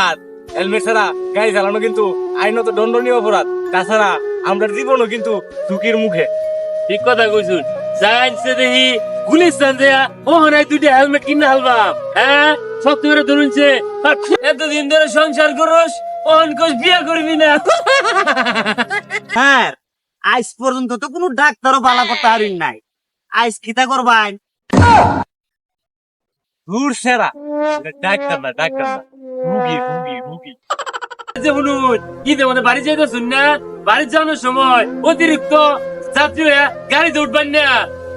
আর helmet ছাড়া গাড়ি চালানো কিন্তু আইনত দণ্ডনীয় অপরাধ। তাছাড়া আমরা জীবনও কিন্তু ঝুঁকির মুখে। ঠিক কথা কইছুন। জানছে দেখি গুলিস্তান দেয়া ও নাই দুইটা হেলমেট কিনে হালবাম। হ্যাঁ? ধরুনছে এতদিন ধরে সংসার করস অন কোস বিয়া করবি না। হ্যাঁ আজ পর্যন্ত তো কোনো ডাক্তারও বালা করতে হারিন নাই। আজ খিতা করবাই দূর সেরা। ডাক্তার না ডাক্তার না। রুগী রুগী রুগী শুন না? বাড়ি যাওয়ানোর সময় অতিরিক্ত যাত্রী হয়ে গাড়িতে উঠবেন না,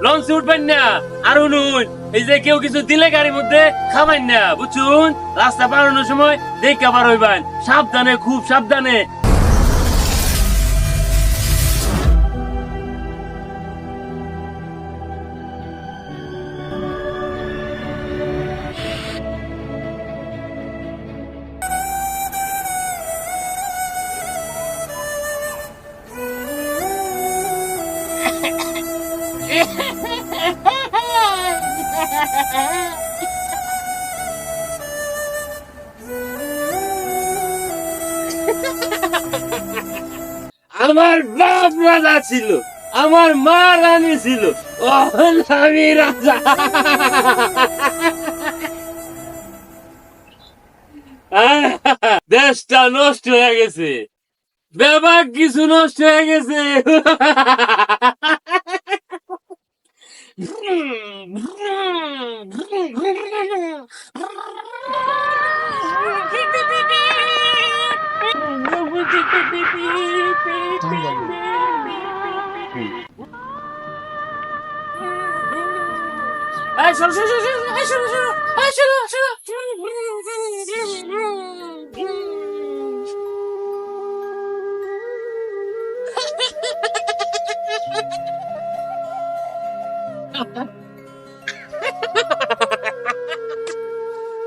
লঞ্চে উঠবেন না। আর উনুন এই যে কেউ কিছু দিলে গাড়ির মধ্যে খাবেন না, বুঝছুন? রাস্তা পারানোর সময় দেখে পার হইবেন। সাবধানে, খুব সাবধানে। আমার বাপ রাজা ছিল, আমার মা রানী ছিল আমি রাজা। দেশটা নষ্ট হয়ে গেছে, ব্যাপার কিছু নষ্ট হয়ে গেছে। এই শোনো, শোনো, শোনো, শোনো, এই শোনো, শোনো, এই শোনো, শোনো।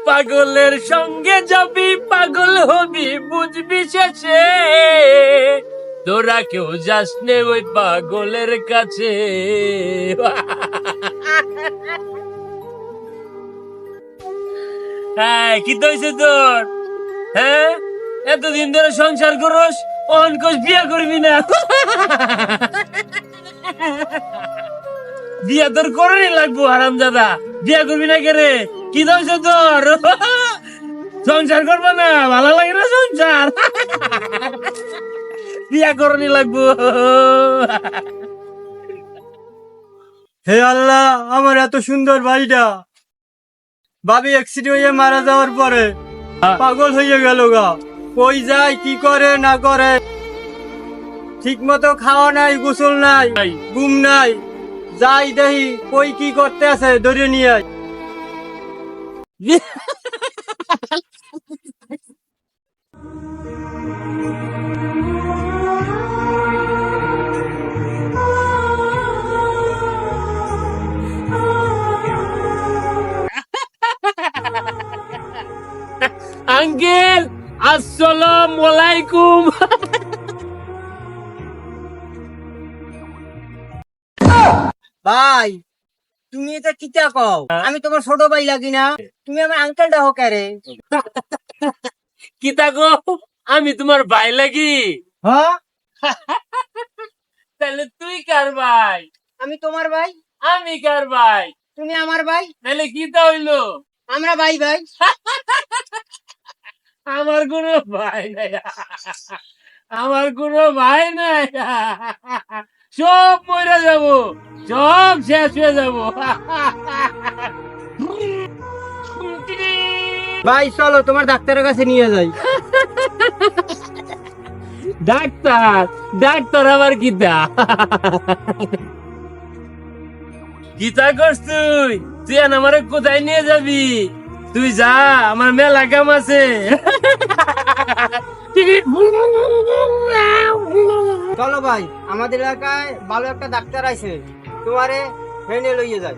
পাগলের সঙ্গে যাবি, পাগল হবি, বুঝবি শেষে। তোরা কেউ যাস নে ওই পাগলের কাছে। হ্যাঁ কি দইছে তোর? হ্যাঁ? এতদিন ধরে সংসার করস অন কোস বিয়া করবি না। বিয়া তোর করেনি লাগবো হারাম দাদা বিয়া করবি না কে রে? কি দইছে তোর? সংসার করব না ভালো লাগে না সংসার? বিয়া করনি লাগবো। হে আল্লাহ আমার এত সুন্দর বাড়িটা ভাবি অ্যাক্সিডেন্ট হয়ে মারা যাওয়ার পরে পাগল হয়ে গেল গা। কই যায় কি করে না করে? ঠিক মতো খাওয়া নাই গোসল নাই নাই। ঘুম নাই। যাই দেখি কই কি করতে আছে ধরে নিয়ে আয়। আঙ্কেল আসসালামু আলাইকুম ভাই তুমি এটা কিতা কও? আমি তোমার ছোট ভাই লাগি না। তুমি আমার আঙ্কেল ডাকো কে কি গো আমি তোমার ভাই লাগি। হ্যাঁ? তাহলে তুই কার ভাই? আমি তোমার ভাই? আমি কার ভাই? তুমি আমার ভাই? তাহলে কি তা হইল? আমরা ভাই ভাই। আমার কোনো ভাই নাই। আমার কোনো ভাই নাই। সব মরে যাব সব শেষ হয়ে যাব। ভাই চলো তোমার ডাক্তারের কাছে নিয়ে যাই। ডাক্তার ডাক্তার আবার গীতা গীতা করছ তুই? তুই আমারে কোথায় নিয়ে যাবি? তুই যা আমার মেলা কাম আছে। চলো ভাই আমাদের এলাকায় ভালো একটা ডাক্তার আছে। তোমারে ভেনে লইয়ে যায়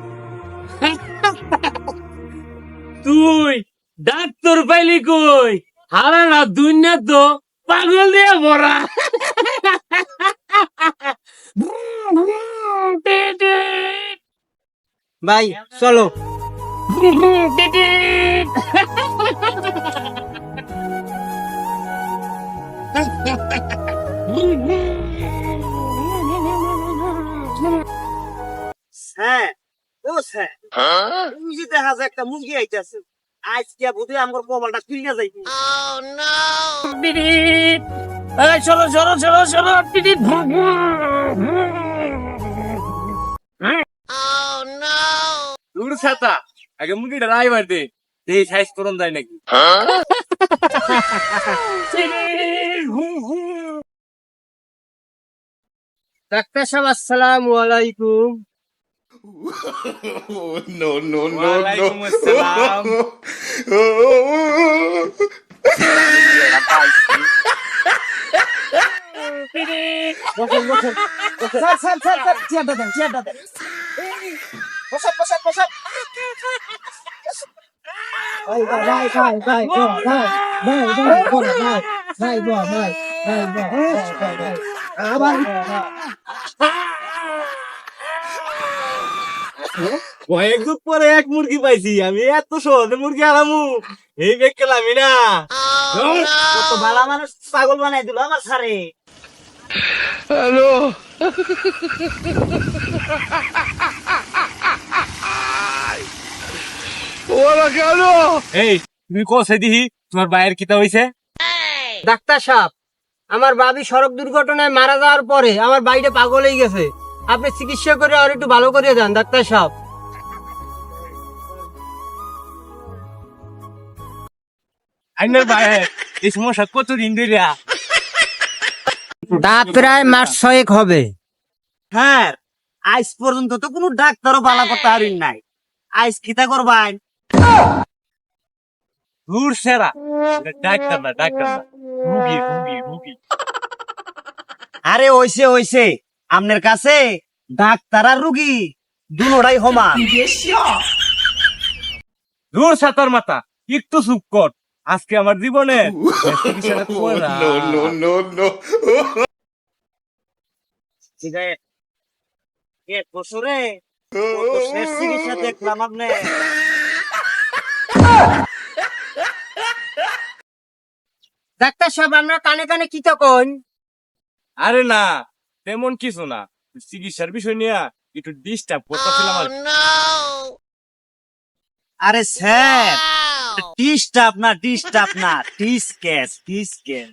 তুই ডাক্তার পাইলি কই? হারা না দুনিয়া তো পাগল দিয়ে ভরা ভাই চলো। হ্যাঁ ও স্যার তুমি যে দেখা যায় একটা মুরগি আইতাছে। আজকে আমার না যাইবি। পিরিত এই চলো চলো চলো চলো পিরিত দূর ছাতা আগে মুরগিটা রাইবার দে এই সাইজ করন যায় নাকি? ডাক্তার সাহেব আসসালামু আলাইকুম no, no, no, ওয়ালাইকুম no. আসসালাম স্যার স্যার স্যার স্যার চেয়ারটা দেন চেয়ারটা দেন বসান বসান বসান ভাই ভাই ভাই ভাই ভাই ভাই ভাই ভাই ভাই ভাই ভাই ভাই ভাই ভাই আবার কয়েক যুগ পরে এক মুরগি পাইছি আমি এত সহজে মুরগি আলামু। এই বেগ খেলামি না। কত ভালো মানুষ পাগল বানাই দিল আমার সারে। এই তুমি কোসে দিহি তোমার বাইরের কিতা হইছে? ডাক্তার সাহেব আমার বাবি সড়ক দুর্ঘটনায় মারা যাওয়ার পরে আমার বাড়িটা পাগল হয়ে গেছে। আপনি চিকিৎসা করে আর একটু ভালো করে যান ডাক্তার সাহেব। আইনার বাইরে এই সমস্যা কত দিন ধরে তা প্রায় মাস ছয়েক হবে। হ্যাঁ আজ পর্যন্ত তো কোনো ডাক্তারও বালা করতে পারেন নাই। আজ খিতা করবাই দূর সেরা ডাক্তার না ডাক্তার না রুগী রুগী রুগী আরে ওইসে ওইসে। আপনার কাছে ডাক্তার আর রুগী দুটাই সমান। দূর সাতার মাথা একটু চুপ কর। আজকে আমার জীবনে এক বছরে শেষ চিকিৎসা দেখলাম আপনি। ডাক্তার সাহেব আমরা কানে কানে কি তো তখন আরে না তেমন কিছু না। চিকিৎসার বিষয় নিয়ে একটু ডিস্টার্ব করতেছিলাম আর কি। আরে স্যার ডিস্টার্ব না ডিস্টার্ব না টিস ক্যাস টিস ক্যাস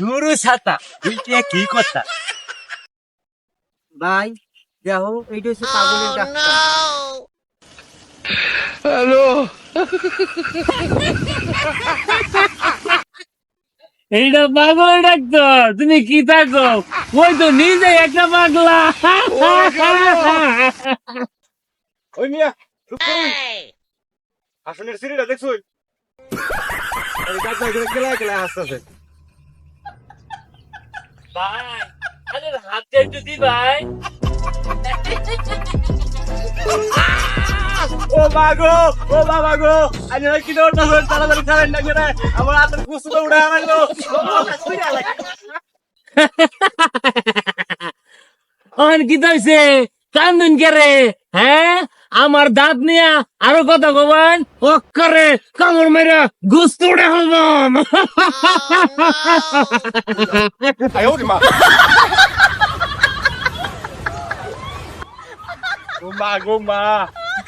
দূর ছাতা তুই কি কি কথা? ভাই দেখো এইটা হচ্ছে পাগলের ডাক্তার। এইটা পাগল ডাক্তার তুমি কি থাকো? ওই তো নিজে একটা পাগলা। ওই মিয়া আসনের সিঁড়িটা দেখছ ভাই হাত দিবা ও মাগো ও বাবা গো আজ কি দৌড় না তাড়াতাড়ি ছাড়েন না করে আমার হাতের কুসুটা উড়ে আনালো অন কি হইছে কান্দুন কে রে? হ্যাঁ? আমার দাঁত নিয়া আরও কথা কবান? অক্ষরে কামড় মেরা গুস্ত উড়ে হলবাম। ও মা।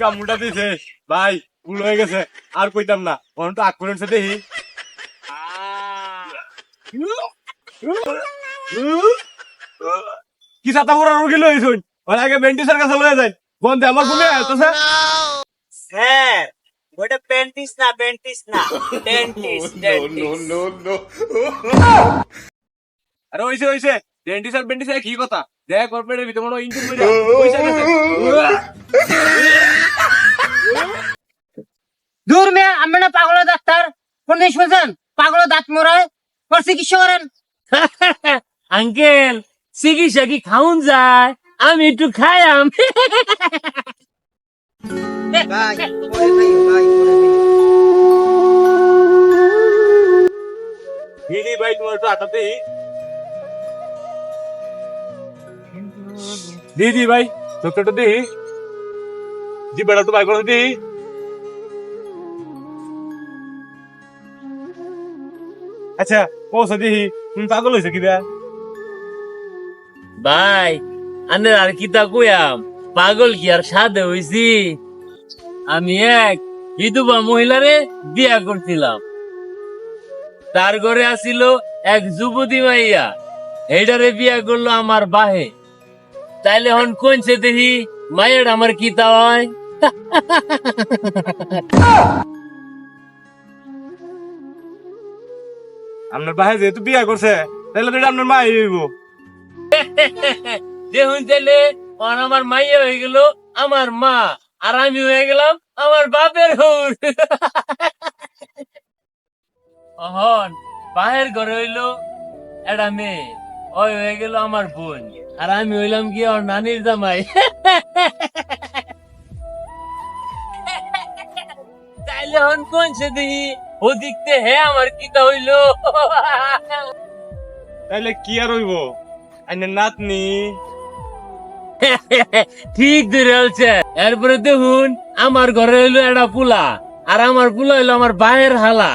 কামড়টা দিছে। ভাই ভুল হয়ে গেছে। আর কইতাম না অনেক তো আকুরেন্সে দেখি। কি ছাতা পড়া রোগী লইছুন ওর আগে বেন্টিসের কাছে লয়ে যাই বন্ধে আমার বুকে তো স্যার। স্যার ওটা পেন্টিস না বেন্টিস না। ডেন্টিস আরে ওইছে ওইছে ডেন্টিস আর বেন্টিস কি কথা। দেখ ওর পেটের ভিতরে মনে হয় ইঞ্জিন পয়সা গেছে দূর মেয়ে আমরা না পাগলের ডাক্তার। কোন দেশ বলছেন পাগলের দাঁত মোড়ায়। ওর চিকিৎসা করেন। আঙ্কেল চিকিৎসা কি খাউন যায়? আমি একটু খাইয়াম। ভাই দিদি তোমার একটু হাঁটাতে। দিদি ভাই ডক্টরটা দিই জি বেড়া তো ভাই করে দিই আচ্ছা পৌঁছে দিহি তুমি পাগল হয়েছে কিবা? ভাই আনের আর কি তা কইয়াম? পাগল কি আর সাদে হইছি? আমি এক বিধবা মহিলারে বিয়া করছিলাম। তার ঘরে আসিল এক যুবতী মাইয়া। এইটারে বিয়া করল আমার বাহে। তাইলে হন কোনছে দেখি মায়ের আমার কি তা হয়? আপনার বাহে যেহেতু বিয়া করছে, তাহলে তো এটা আপনার মাই হইব। দেখুন ওর আমার মাইয়া হয়ে গেল, আমার মা। আর আমি হয়ে গেলাম আমার বাপের হুর অহন, বাহের ঘরে হইল একটা মেয়ে। ওই হয়ে গেল আমার বোন। আর আমি হইলাম কি ওর নানির জামাই। তাইলে হন কোন সে দেখি ও দিকতে হে আমার কিতা হইল তাইলে কি আর হইব? আইনের নাতনি। ঠিক ধরে হচ্ছে এরপরে দেখুন আমার ঘরে হইল একটা পুলা আর আমার পুলা হইল আমার ভাইয়ের হালা।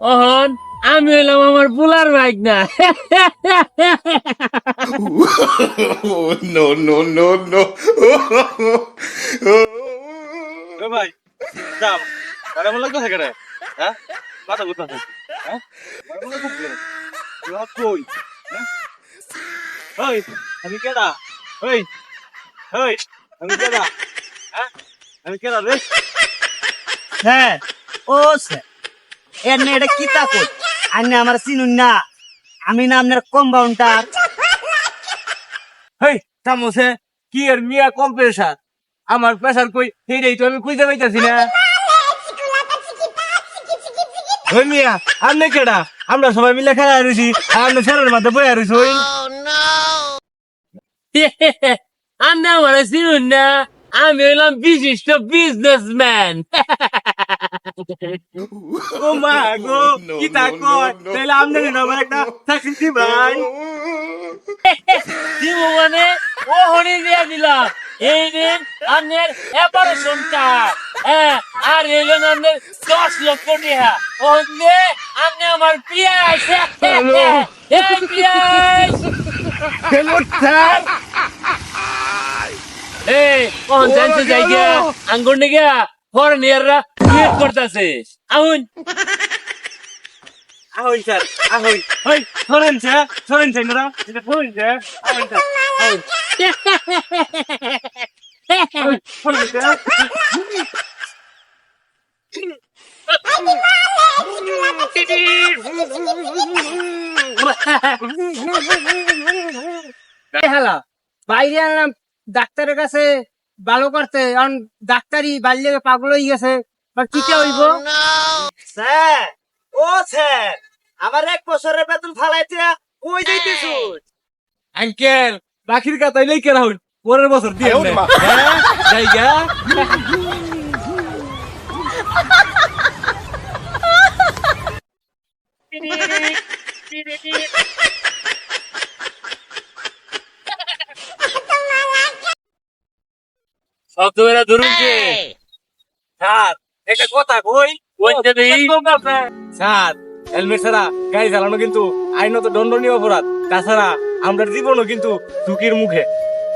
অহন আমি হইলাম আমার পুলার বাইক না. ভাই যাও। লাগতেছে কেন হ্যাঁ? মাথা ঘুরতেছে। হ্যাঁ? কই? হ্যাঁ? ওই আমি কেডা? ওই ওই আমি কেডা? হ্যাঁ? আমি কেডা রে? স্যার ও স্যার এর না এটা কি তাকত আপনি আমার চিনুন না। আমি না আপনার কম্পাউন্ডার হেই তামসে কি আর মিয়া কম প্রেশার আমার প্রেশার কই? সেইটাই তো আমি খুঁজে পাইতাছি না। ওই মিয়া আপনি কেডা? আমরা সবাই মিলে খেলা রয়েছি আর আপনি ছেলের মাঝে বয়ে রয়েছি ওই আমি আমার চিনুন না আমি হইলাম বিশিষ্ট বিজনেসম্যান ও মা গো কি তা কয় তাহলে আপনি আমার একটা চাকরি ভাই দিব মানে ও হনি দিয়ে দিলাম এই দিন আপনার অপারেশন কার্ড হ্যাঁ আর এলেন আপনার দশ লক্ষ টাকা ওনে আপনি আমার পিয়াস পিয়াস হ্যালো স্যার এই কোন জানতে যাই গিয়া আঙ্গুর নিগা ফরেনিয়াররা ওয়েট করতেছে। স্যার হই সরেন স্যার সরেন স্যার না এটা সরেন স্যার স্যার। হ্যালো বাইরে আনলাম ডাক্তারের কাছে ভালো করতে কারণ ডাক্তারি বাড়লে পাগল হয়ে গেছে। এবার কি কে হইব? স্যার ও স্যার আমার এক বছরের বেতন ফালাইতে কই যাইতেছ আঙ্কেল বাকির কাতাই লেই কেরা হইল? পরের বছর দিয়ে। হ্যাঁ জায়গা? সব তো এরা ধরুন যে। স্যার একটা কথা কই? দেই? স্যার হেলমেট ছাড়া গাড়ি চালানো কিন্তু আইনত দণ্ডনীয় অপরাধ। তাছাড়া আমরা জীবনও কিন্তু ঝুঁকির মুখে।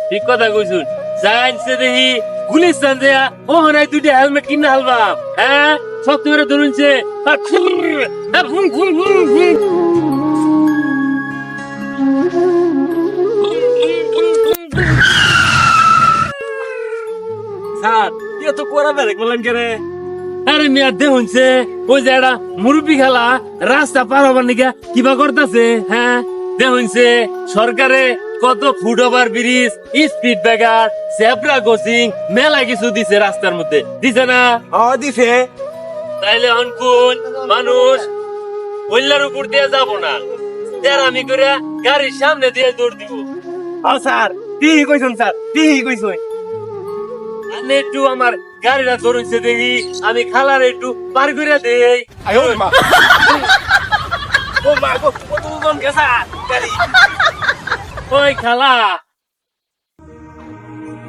ঠিক কথা কইছুন। জানছে দেখি গুলিস্তান দেয়া ও নাই দুইটা হেলমেট কিনা হালবাম। হ্যাঁ? সব তো এরা ধরুন যে আর ফুর, আর ফুর, ফুর, ফুর, ফুর। স্যার ইয়ে তো করা বেড়ে বললেন কে রে আরে মিয়া দেখুনছে ওই যে একটা মুরব্বী খেলা রাস্তা পার হবার নিকা কিবা করতেছে হ্যাঁ? দেখুনছে সরকারে কত foot over bridge speed breaker zebra crossing মেলা কিছু দিছে রাস্তার মধ্যে। দিছে না? ও দিছে। তাইলে হন কোন মানুষ? বললার উপর দিয়ে যাব না। তেরামি করে গাড়ির সামনে দিয়ে দৌড় দিব। ও স্যার। তিহি কইছুন স্যার। তিহি কইছুন। আমি একটু আমার গাড়িটা ধরুনছে দেখি আমি খালার একটু পার করে দেই. ও মা গো কত ওজন গেছা গাড়ি। ওই খালা।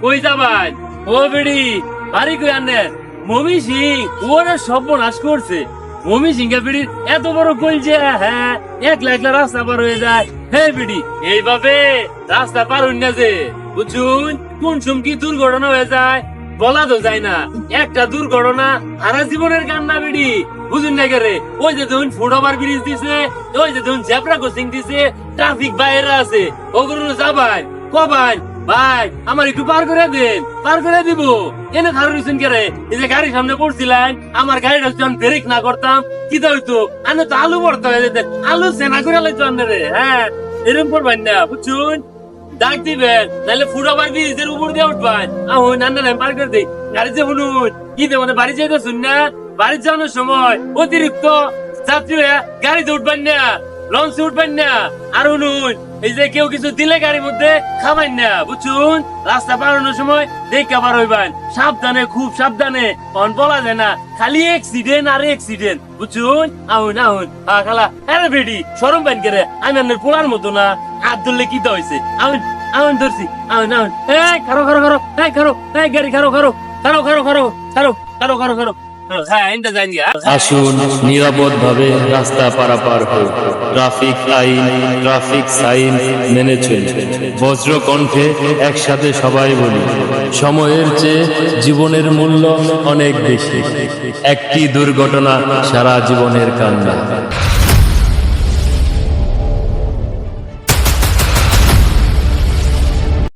কই যাবাই? ও বেড়ি বাড়ি কই আনে? মমি সিং ওরে সর্বনাশ করছে। মমি সিংহা বিড়ির এত বড় কইল যে হ্যাঁ একলা একলা রাস্তা পার হয়ে যায়। হ্যাঁ বিড়ি এইভাবে রাস্তা পার হইন না যে বুঝুন? কোন সময় দুর্ঘটনা হয়ে যায়? বলা তো যায় না। একটা দুর্ঘটনা সারা জীবনের কান্না বিড়ি। বুঝুন না গেরে ওই যে দেখুন ফুটওভার ব্রিজ দিছে, ওই যে দেখুন জেব্রা ক্রসিং দিছে, ট্রাফিক বাইরে আছে। ওগুলো যাবাই, কবাই, ভাই, আমার একটু পার করে দেন, পার করে দিব। এনে রিসুন করে এই যে গাড়ির সামনে পড়ছিলেন, আমার গাড়িটা আমি ব্রেক না করতাম, কি হইতো আমি তো আলু পড়তে যেতেন। আলু সেনা করে লাইতো আন্দারে হ্যাঁ। এরকম করবেন না, বুঝছুন? ডাক দিবেন, নাহলে ফুটাবার ব্রিজের উপর দিয়ে উঠবেন। আহ নান্না আমি পার করে দিই। গাড়ি যে শুনুন কি মানে বাড়ি যেতে শুন না? বাড়ি যাওয়ানোর সময় অতিরিক্ত যাত্রী গাড়িতে উঠবেন না, লঞ্চে উঠবেন না। আর শুনুন এই যে কেউ কিছু দিলে গাড়ির মধ্যে খাবেন না, বুঝছুন? রাস্তা পারানোর সময় দেখে পার হইবেন। সাবধানে, খুব সাবধানে। অন বলা যায় না, খালি অ্যাক্সিডেন্ট আর অ্যাক্সিডেন্ট বুঝছুন? আহুন আহুন আ, খালা, আরে বেডি সরম পাইন করে? আমি আপনার পোলার মতো না। হাত ধরলে কি তো হয়েছে আহুন আহুন ধরছি। আহুন আহুন এই খারো খারো খারো এই খারো এই, গাড়ি খারো খারো খারো খারো খারো খারো খারো খারো খারো হ্যাঁ নিরাপদ আসুন নিরাপদভাবে রাস্তা পারাপার হোক। ট্রাফিক আইন, ট্রাফিক সাইন মেনে চলছে বজ্র কণ্ঠে একসাথে সবাই বলি, সময়ের চেয়ে জীবনের মূল্য অনেক বেশি। একটি দুর্ঘটনা সারা জীবনের কান্না।